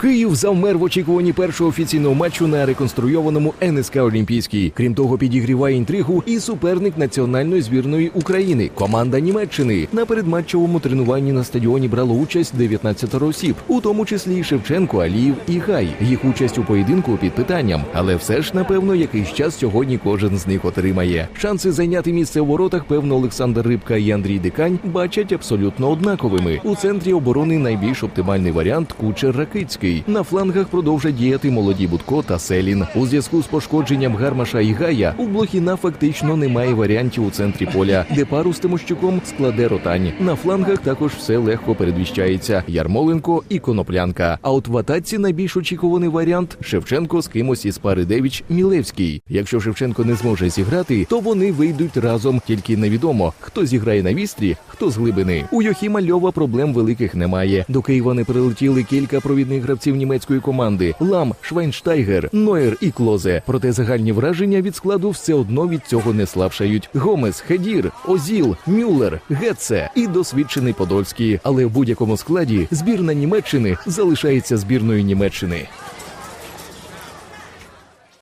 Київ завмер в очікуванні першого офіційного матчу на реконструйованому НСК Олімпійський. Крім того, підігріває інтригу і суперник національної збірної України команда Німеччини. На передматчевому тренуванні на стадіоні брало участь 19 осіб, у тому числі Шевченко, Аліїв і Гай. Їх участь у поєдинку під питанням, але все ж напевно якийсь час сьогодні кожен з них отримає. Шанси зайняти місце у воротах, певно, Олександр Рибка і Андрій Дикань бачать абсолютно однаковими. У центрі оборони найбільш оптимальний варіант Кучер Ракицький. На флангах продовжать діяти молоді Будко та Селін. У зв'язку з пошкодженням Гармаша і Гая у Блохіна фактично немає варіантів у центрі поля, де пару з Тимощуком складе ротань. На флангах також все легко передвіщається. Ярмоленко і Коноплянка. А от в атаці найбільш очікуваний варіант Шевченко з кимось із пари Девіч Мілевський. Якщо Шевченко не зможе зіграти, то вони вийдуть разом. Тільки невідомо, хто зіграє на вістрі, хто з глибини. У Йохіма Льова проблем великих немає. До Києва не прилетіли кілька провідних гравців німецької команди: Лам, Швайнштайгер, Нойер і Клозе. Проте загальні враження від складу все одно від цього не слабшають. Гомес, Хедір, Озіл, Мюллер, Гетце і досвідчений Подольський. Але в будь-якому складі збірна Німеччини залишається збірною Німеччини.